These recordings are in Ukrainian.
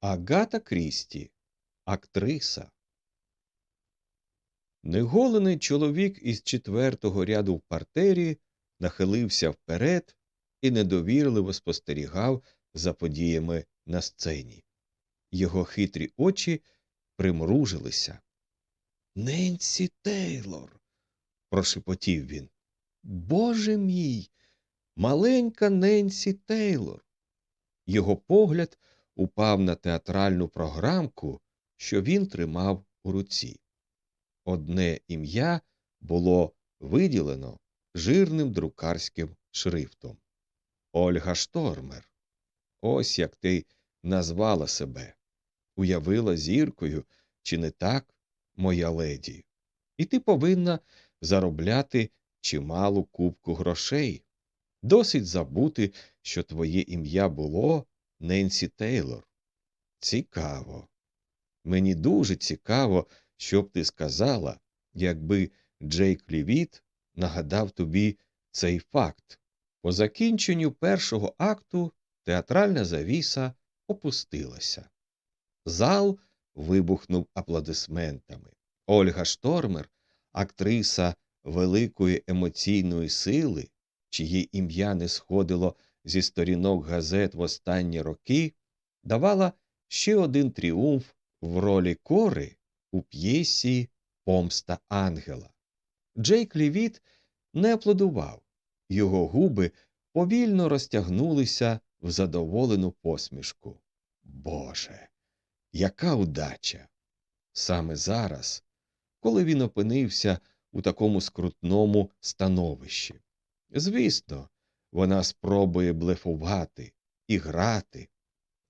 Агата Крісті, актриса. Неголений чоловік із четвертого ряду в партері нахилився вперед і недовірливо спостерігав за подіями на сцені. Його хитрі очі примружилися. Ненсі Тейлор. прошепотів він. Боже мій, маленька Ненсі Тейлор. Його погляд упав на театральну програмку, що він тримав у руці. Одне ім'я було виділено жирним друкарським шрифтом. Ольга Штормер. Ось як ти назвала себе. Уявила зіркою, чи не так, моя леді. І ти повинна заробляти чималу кубку грошей. Досить забути, що твоє ім'я було Ненсі Тейлор. Цікаво. Мені дуже цікаво, що б ти сказала, якби Джейк Лівіт нагадав тобі цей факт. По закінченню першого акту театральна завіса опустилася. Зал вибухнув аплодисментами. Ольга Штормер, актриса великої емоційної сили, чиє ім'я не сходило зі сторінок газет в останні роки, давала ще один тріумф в ролі кори у п'єсі Помста Ангела. Джейк Лівіт не аплодував, його губи повільно розтягнулися в задоволену посмішку. Боже, яка удача! Саме зараз, коли він опинився у такому скрутному становищі. Звісно, вона спробує блефувати і грати,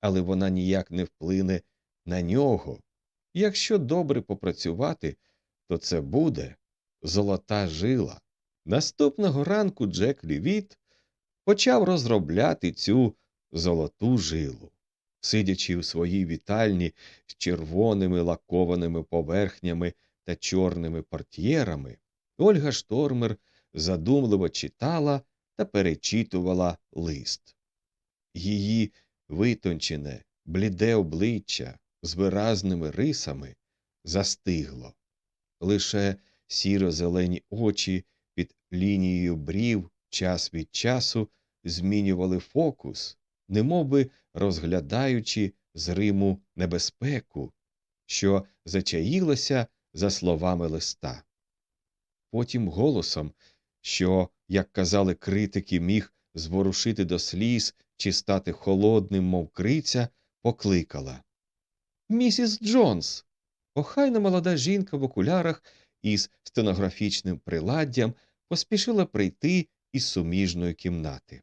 але вона ніяк не вплине на нього. Якщо добре попрацювати, то це буде золота жила. Наступного ранку Джек Лівіт почав розробляти цю золоту жилу. Сидячи у своїй вітальні з червоними лакованими поверхнями та чорними портьєрами, Ольга Штормер задумливо читала та перечитувала лист. Її витончене, бліде обличчя з виразними рисами застигло. Лише сіро зелені очі під лінією брів час від часу змінювали фокус, немовби розглядаючи з Риму небезпеку, що зачаїлася за словами листа. Потім голосом, що, як казали критики, міг зворушити до сліз чи стати холодним, мов криця, покликала Місіс Джонс. Охайна молода жінка в окулярах із стенографічним приладдям поспішила прийти із суміжної кімнати.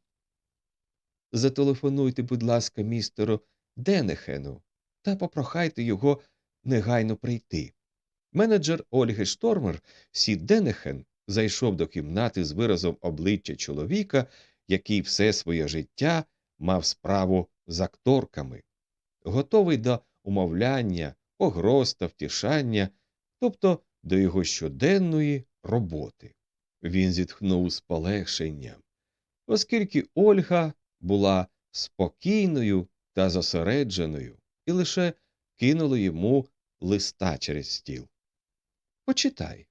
Зателефонуйте, будь ласка, містеру Денехену, та попрохайте його негайно прийти. Менеджер Ольги Штормер Сі Денехен зайшов до кімнати з виразом обличчя чоловіка, який все своє життя мав справу з акторками, готовий до умовляння, погроз та втішання, тобто до його щоденної роботи. Він зітхнув з полегшенням, оскільки Ольга була спокійною та зосередженою і лише кинула йому листа через стіл. Почитай.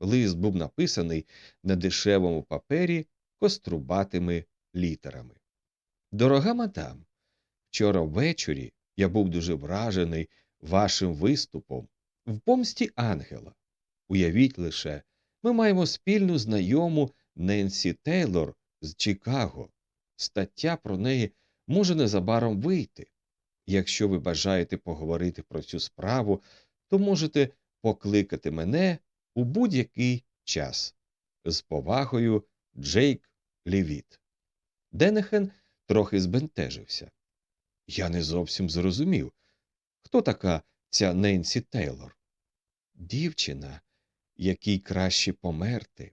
Лист був написаний на дешевому папері кострубатими літерами. Дорога мадам, вчора ввечері я був дуже вражений вашим виступом в помсті ангела. Уявіть лише, ми маємо спільну знайому Ненсі Тейлор з Чикаго. Стаття про неї може незабаром вийти. Якщо ви бажаєте поговорити про цю справу, то можете покликати мене у будь-який час. З повагою Джейк Лівіт. Денехен трохи збентежився. Я не зовсім зрозумів, хто така ця Ненсі Тейлор? Дівчина, якій краще померти.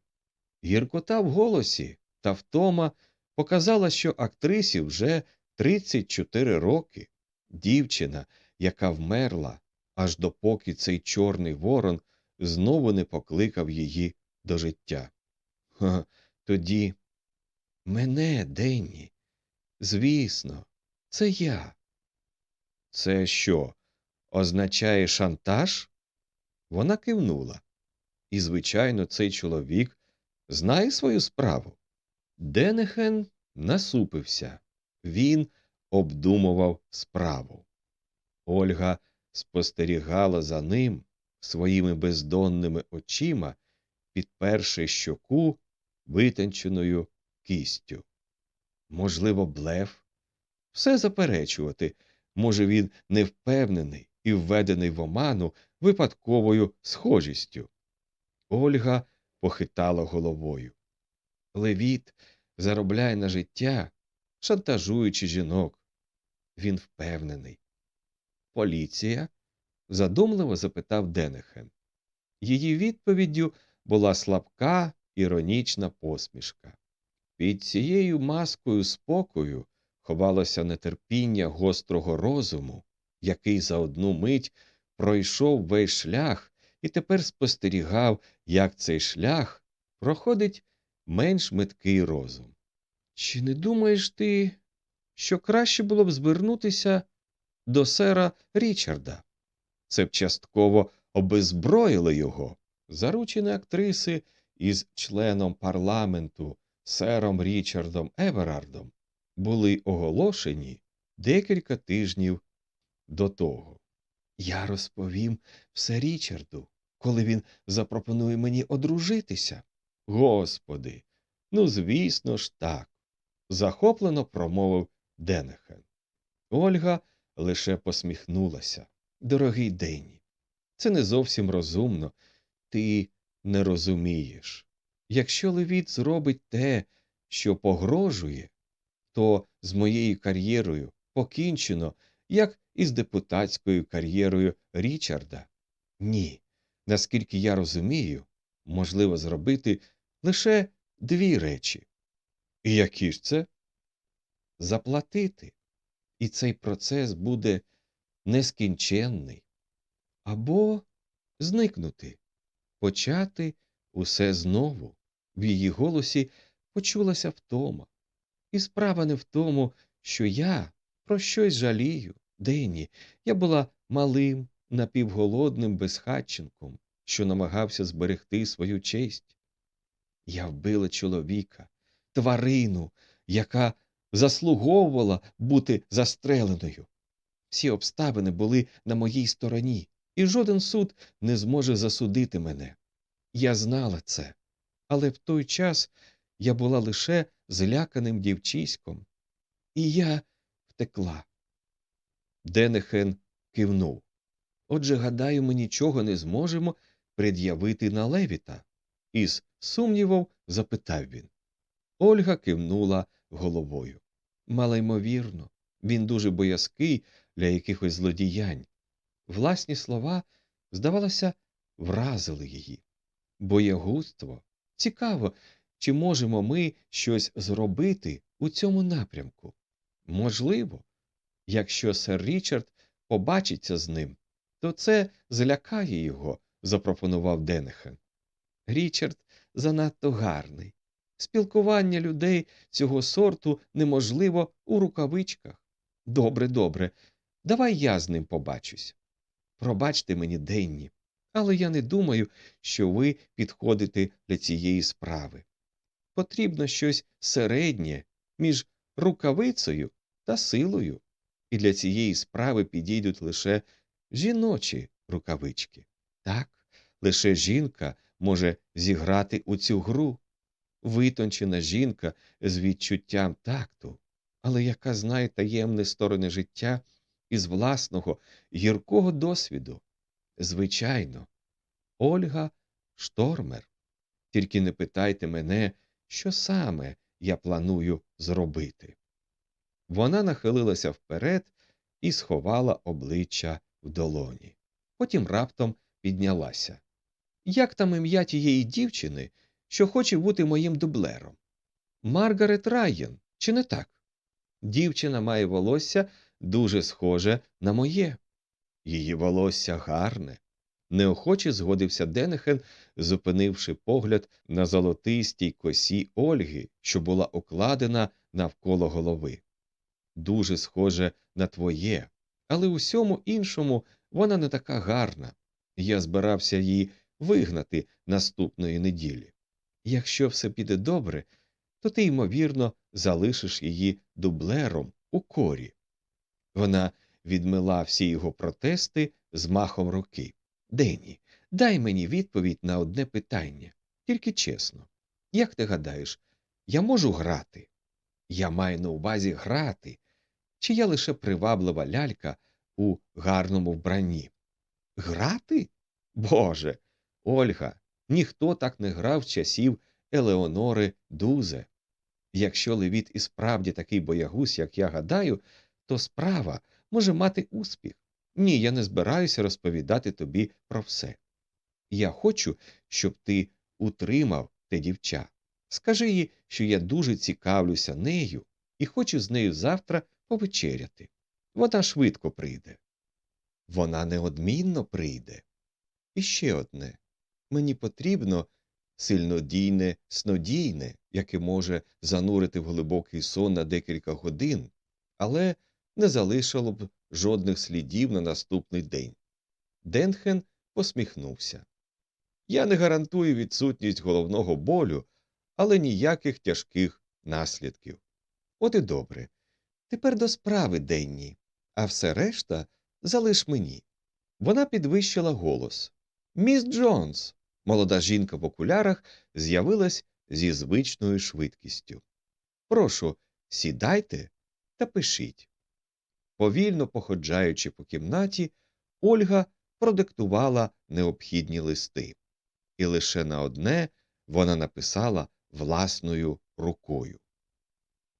Гіркота в голосі та втома показала, що актрисі вже 34 роки. Дівчина, яка вмерла, аж допоки цей чорний ворон знову не покликав її до життя. Ха, тоді мене, Денні. Звісно, це я. Це що, означає шантаж? Вона кивнула. І, звичайно, цей чоловік знає свою справу. Денехен насупився. Він обдумував справу. Ольга спостерігала за ним своїми бездонними очима, підперши щоку витонченою кістю. Можливо, блеф? Все заперечувати. Може, він не впевнений і введений в оману випадковою схожістю. Ольга похитала головою. Левіт заробляє на життя, шантажуючи жінок. Він впевнений. Поліція? Задумливо запитав Денехен. Її відповіддю була слабка, іронічна посмішка. Під цією маскою спокою ховалося нетерпіння гострого розуму, який за одну мить пройшов весь шлях і тепер спостерігав, як цей шлях проходить менш меткий розум. Чи не думаєш ти, що краще було б звернутися до сера Річарда? Це б частково обезброїло його, заручені актриси із членом парламенту сером Річардом Еверардом були оголошені декілька тижнів до того. Я розповім все Річарду, коли він запропонує мені одружитися. Господи, ну звісно ж так, захоплено промовив Денехен. Ольга лише посміхнулася. Дорогий Денні, це не зовсім розумно. Ти не розумієш. Якщо Левіт зробить те, що погрожує, то з моєю кар'єрою покінчено, як і з депутатською кар'єрою Річарда. Ні, наскільки я розумію, можливо зробити лише дві речі. І які ж це? Заплатити. І цей процес буде нескінченний. Або зникнути, почати усе знову. В її голосі почулася втома. І справа не в тому, що я про щось жалію. Денні, я була малим, напівголодним безхатченком, що намагався зберегти свою честь. Я вбила чоловіка, тварину, яка заслуговувала бути застреленою. Всі обставини були на моїй стороні, і жоден суд не зможе засудити мене. Я знала це, але в той час я була лише зляканим дівчиськом, і я втекла. Денехен кивнув. Отже, гадаю, ми нічого не зможемо пред'явити на левіта. Із сумнівом запитав він. Ольга кивнула головою. Малоймовірно, він дуже боязкий для якихось злодіянь. Власні слова, здавалося, вразили її. Боєгузтво. Цікаво, чи можемо ми щось зробити у цьому напрямку? Можливо, якщо сер Річард побачиться з ним, то це злякає його, запропонував Денехен. Річард занадто гарний. Спілкування людей цього сорту неможливо у рукавичках. Добре, добре, давай я з ним побачусь. Пробачте мені, Денні, але я не думаю, що ви підходите для цієї справи. Потрібно щось середнє між рукавицею та силою, і для цієї справи підійдуть лише жіночі рукавички. Так, лише жінка може зіграти у цю гру. Витончена жінка з відчуттям такту, але яка знає таємні сторони життя із власного гіркого досвіду. Звичайно, Ольга штормер. Тільки не питайте мене, що саме я планую зробити. Вона нахилилася вперед і сховала обличчя в долоні. Потім раптом піднялася. Як там ім'я тієї дівчини, що хоче бути моїм дублером? Маргарет Райєн, чи не так? Дівчина має волосся дуже схоже на моє. Її волосся гарне. Неохоче згодився Денехен, зупинивши погляд на золотистій косі Ольги, що була окладена навколо голови. Дуже схоже на твоє, Але у всьому іншому вона не така гарна. Я збирався її вигнати наступної неділі. Якщо все піде добре, то ти, ймовірно, залишиш її дублером у корі. Вона відмила всі його протести з махом руки. Денні, дай мені відповідь на одне питання, тільки чесно. Як ти гадаєш, я можу грати? Я маю на увазі грати, чи я лише приваблива лялька у гарному вбранні? Грати? Боже, Ольга, ніхто так не грав часів Елеонори Дузе. Якщо Левіт і справді такий боягуз, як я гадаю, то справа може мати успіх. Ні, я не збираюся розповідати тобі про все. Я хочу, щоб ти утримав те дівча. Скажи їй, що я дуже цікавлюся нею і хочу з нею завтра повечеряти. Вона швидко прийде. Вона неодмінно прийде. І ще одне мені потрібно сильнодійне снодійне, яке може занурити в глибокий сон на декілька годин, але не залишило б жодних слідів на наступний день. Денхен посміхнувся. Я не гарантую відсутність головного болю, але ніяких тяжких наслідків. От і добре. Тепер до справи денні, а все решта залиш мені. Вона підвищила голос. Міс Джонс. Молода жінка в окулярах з'явилась зі звичною швидкістю. Прошу, сідайте та пишіть. Повільно походжаючи по кімнаті, Ольга продиктувала необхідні листи, і лише на одне вона написала власною рукою.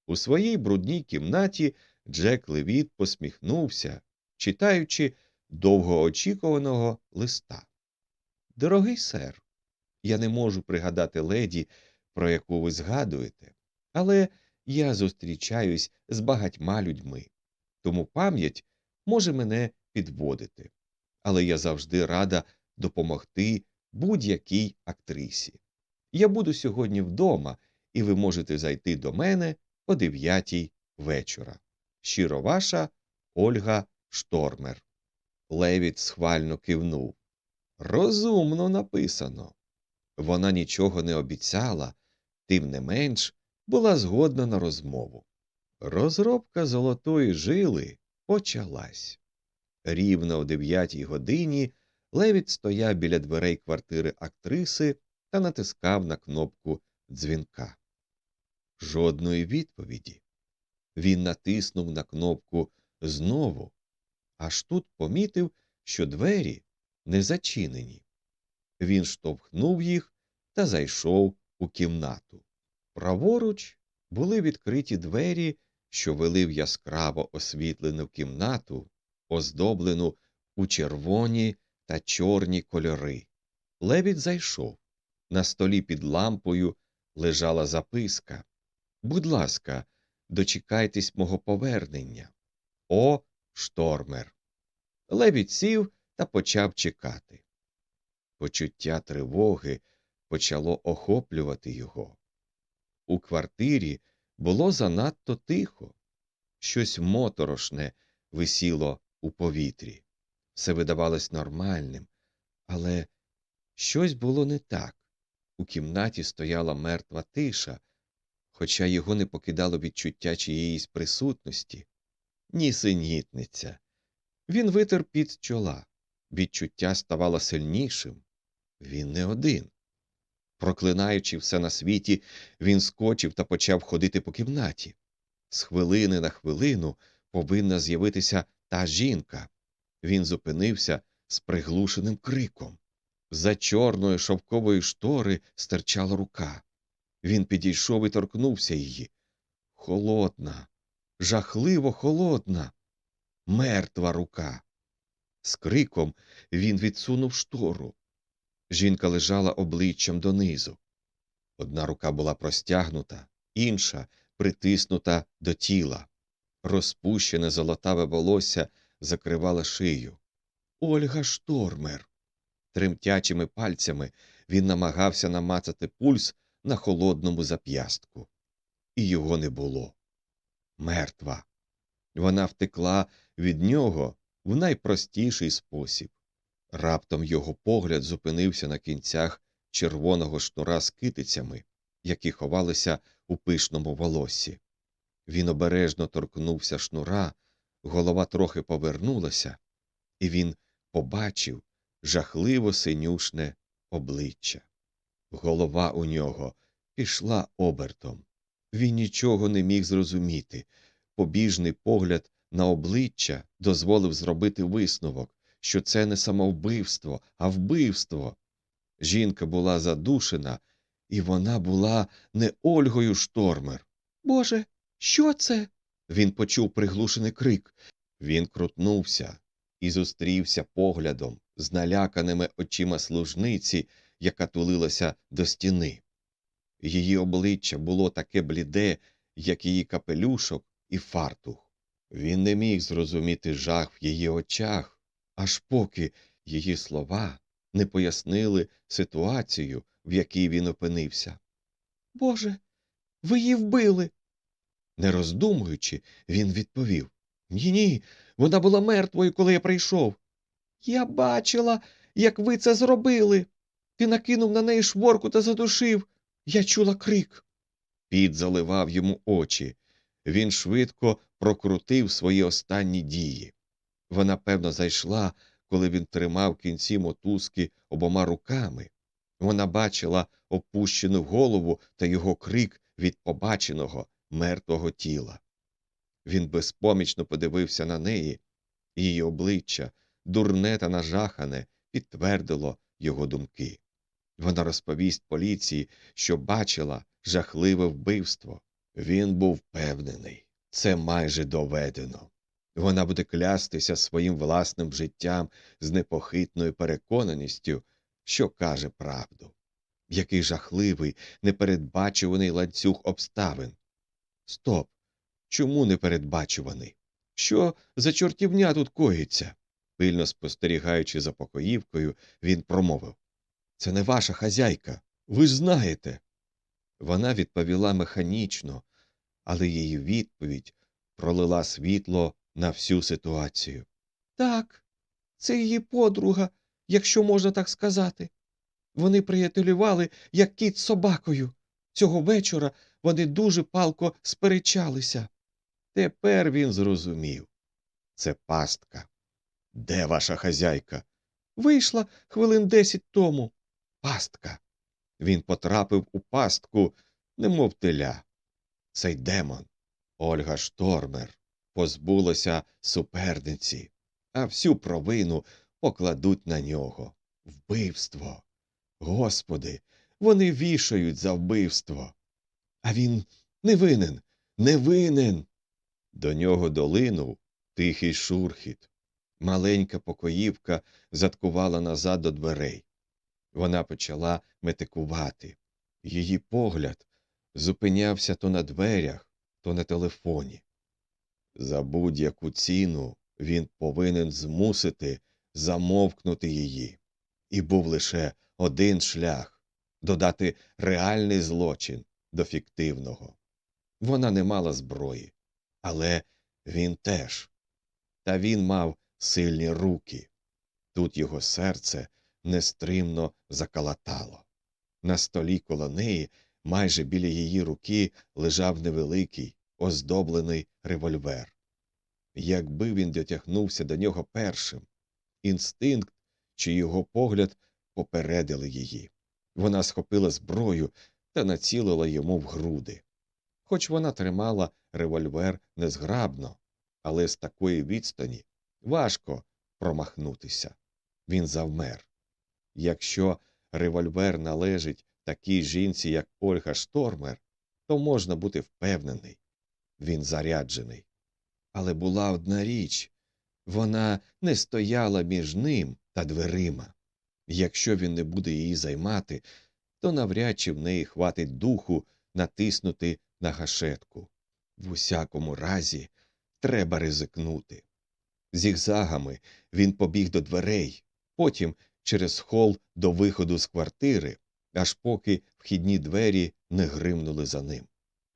У своїй брудній кімнаті Джек Левіт посміхнувся, читаючи довгоочікуваного листа. Дорогий сер, я не можу пригадати леді, про яку ви згадуєте, але я зустрічаюсь з багатьма людьми, тому пам'ять може мене підводити. Але я завжди рада допомогти будь-якій актрисі. Я буду сьогодні вдома, і ви можете зайти до мене о дев'ятій вечора. Щиро ваша Ольга Штормер. Левіт схвально кивнув. Розумно написано. Вона нічого не обіцяла, тим не менш була згодна на розмову. Розробка золотої жили почалась. Рівно о дев'ятій годині Левіт стояв біля дверей квартири актриси та натискав на кнопку дзвінка. Жодної відповіді. Він натиснув на кнопку знову, аж тут помітив, що двері не зачинені. Він штовхнув їх та зайшов у кімнату. Праворуч були відкриті двері, що вели в яскраво освітлену кімнату, оздоблену у червоні та чорні кольори. Левіт зайшов. На столі під лампою лежала записка. Будь ласка, дочекайтесь мого повернення. О, штормер. Левіт сів та почав чекати. Почуття тривоги почало охоплювати його. У квартирі було занадто тихо, щось моторошне висіло у повітрі. Все видавалось нормальним, але щось було не так. У кімнаті стояла мертва тиша, хоча його не покидало відчуття чиєїсь присутності. Нісенітниця. Він витер під чола. Відчуття ставало сильнішим. Він не один. Проклинаючи все на світі, він скочив та почав ходити по кімнаті. З хвилини на хвилину повинна з'явитися та жінка. Він зупинився з приглушеним криком. За чорної шовкової штори стирчала рука. Він підійшов і торкнувся її. Холодна, жахливо холодна, мертва рука. З криком він відсунув штору. Жінка лежала обличчям донизу. Одна рука була простягнута, інша притиснута до тіла. Розпущене золотаве волосся закривало шию. Ольга Штормер. Тремтячими пальцями він намагався намацати пульс на холодному зап'ястку. І його не було. Мертва. Вона втекла від нього в найпростіший спосіб. Раптом його погляд зупинився на кінцях червоного шнура з китицями, які ховалися у пишному волоссі. Він обережно торкнувся шнура, голова трохи повернулася, і він побачив жахливо синюшне обличчя. Голова у нього пішла обертом. Він нічого не міг зрозуміти. Побіжний погляд на обличчя дозволив зробити висновок, що це не самовбивство, а вбивство. Жінка була задушена, і вона була не Ольгою Штормер. Боже, що це? Він почув приглушений крик. Він крутнувся і зустрівся поглядом з наляканими очима служниці, яка тулилася до стіни. Її обличчя було таке бліде, як її капелюшок і фартух. Він не міг зрозуміти жах в її очах, аж поки її слова не пояснили ситуацію, в якій він опинився. Боже, ви її вбили. Не роздумуючи, він відповів Ні, ні, вона була мертвою, коли я прийшов. Я бачила, як ви це зробили. Ти накинув на неї шворку та задушив. Я чула крик. Піт заливав йому очі. Він швидко прокрутив свої останні дії. Вона, певно, зайшла, коли він тримав кінці мотузки обома руками. Вона бачила опущену голову та його крик від побаченого мертвого тіла. Він безпомічно подивився на неї, і її обличчя, дурне та нажахане, підтвердило його думки. Вона розповість поліції, що бачила жахливе вбивство. Він був впевнений, це майже доведено. Вона буде клястися своїм власним життям з непохитною переконаністю, що каже правду. Який жахливий, непередбачуваний ланцюг обставин. Стоп. Чому непередбачуваний? Що за чортівня тут коїться? Пильно спостерігаючи за покоївкою, він промовив Це не ваша хазяйка. Ви ж знаєте. Вона відповіла механічно, але її відповідь пролила світло на всю ситуацію. Так, це її подруга, якщо можна так сказати. Вони приятелювали, як кіт з собакою. Цього вечора вони дуже палко сперечалися. Тепер він зрозумів. Це пастка. Де ваша хазяйка? Вийшла хвилин десять тому. Пастка. Він потрапив у пастку, немов теля. Цей демон, Ольга Штормер, позбулася суперниці, а всю провину покладуть на нього. Вбивство. Господи, вони вішають за вбивство. А він не винен, не винен. До нього долинув тихий шурхіт. Маленька покоївка заткувала назад до дверей. Вона почала метикувати. Її погляд зупинявся то на дверях, то на телефоні. За будь-яку ціну він повинен змусити замовкнути її. І був лише один шлях додати реальний злочин до фіктивного. Вона не мала зброї, але він теж. Та він мав сильні руки. Тут його серце нестримно закалатало. На столі коло неї, майже біля її руки, лежав невеликий, оздоблений револьвер. Якби він дотягнувся до нього першим, інстинкт чи його погляд попередили її. Вона схопила зброю та націлила йому в груди. Хоч вона тримала револьвер незграбно, але з такої відстані важко промахнутися. Він завмер. Якщо револьвер належить такій жінці, як Ольга Штормер, то можна бути впевнений він заряджений. Але була одна річ вона не стояла між ним та дверима. Якщо він не буде її займати, то навряд чи в неї хватить духу натиснути на гашетку. В усякому разі, треба ризикнути. Зігзагами він побіг до дверей, потім через хол до виходу з квартири, аж поки вхідні двері не гримнули за ним.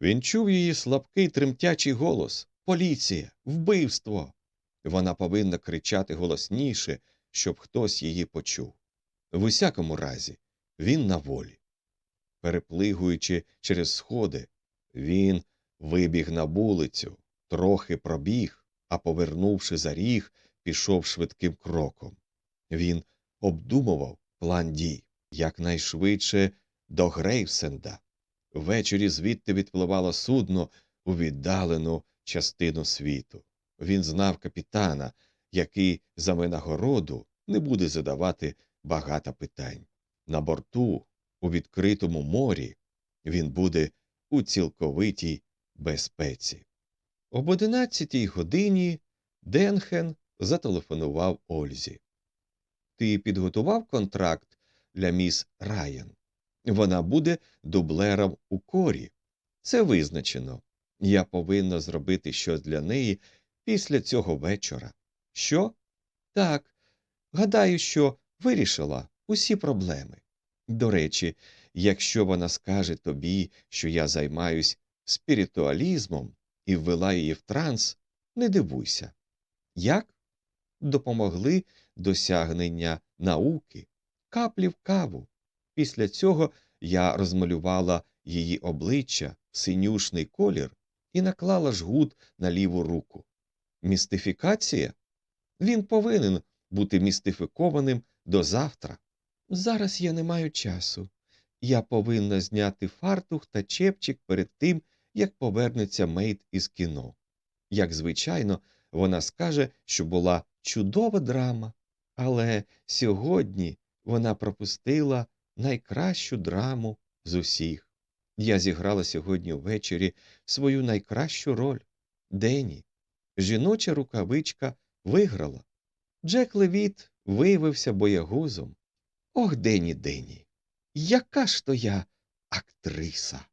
Він чув її слабкий тремтячий голос Поліція, вбивство. Вона повинна кричати голосніше, щоб хтось її почув. В усякому разі, він на волі. Переплигуючи через сходи, він вибіг на вулицю, трохи пробіг, а повернувши за ріг, пішов швидким кроком. Він обдумував план дій якнайшвидше до Грейвсенда. Ввечері звідти відпливало судно у віддалену частину світу. Він знав капітана, який за винагороду не буде задавати багато питань. На борту, у відкритому морі, він буде у цілковитій безпеці. Об одинадцятій годині Денхен зателефонував Ользі. Ти підготував контракт для міс Райан? Вона буде дублером у корі. Це визначено. Я повинна зробити щось для неї після цього вечора. Що? Так. Гадаю, що вирішила усі проблеми. До речі, якщо вона скаже тобі, що я займаюсь спіритуалізмом і ввела її в транс, не дивуйся. Як? Допомогли досягнення науки, каплі в каву. Після цього я розмалювала її обличчя в синюшний колір і наклала жгут на ліву руку. Містифікація? Він повинен бути містифікованим до завтра. Зараз я не маю часу. Я повинна зняти фартух та чепчик перед тим, як повернеться Мейт із кіно. Як звичайно, вона скаже, що була чудова драма, але сьогодні вона пропустила найкращу драму з усіх. Я зіграла сьогодні ввечері свою найкращу роль Дені. Жіноча рукавичка виграла. Джек Левіт виявився боягузом. Ох, Дені, Дені, яка ж то я актриса.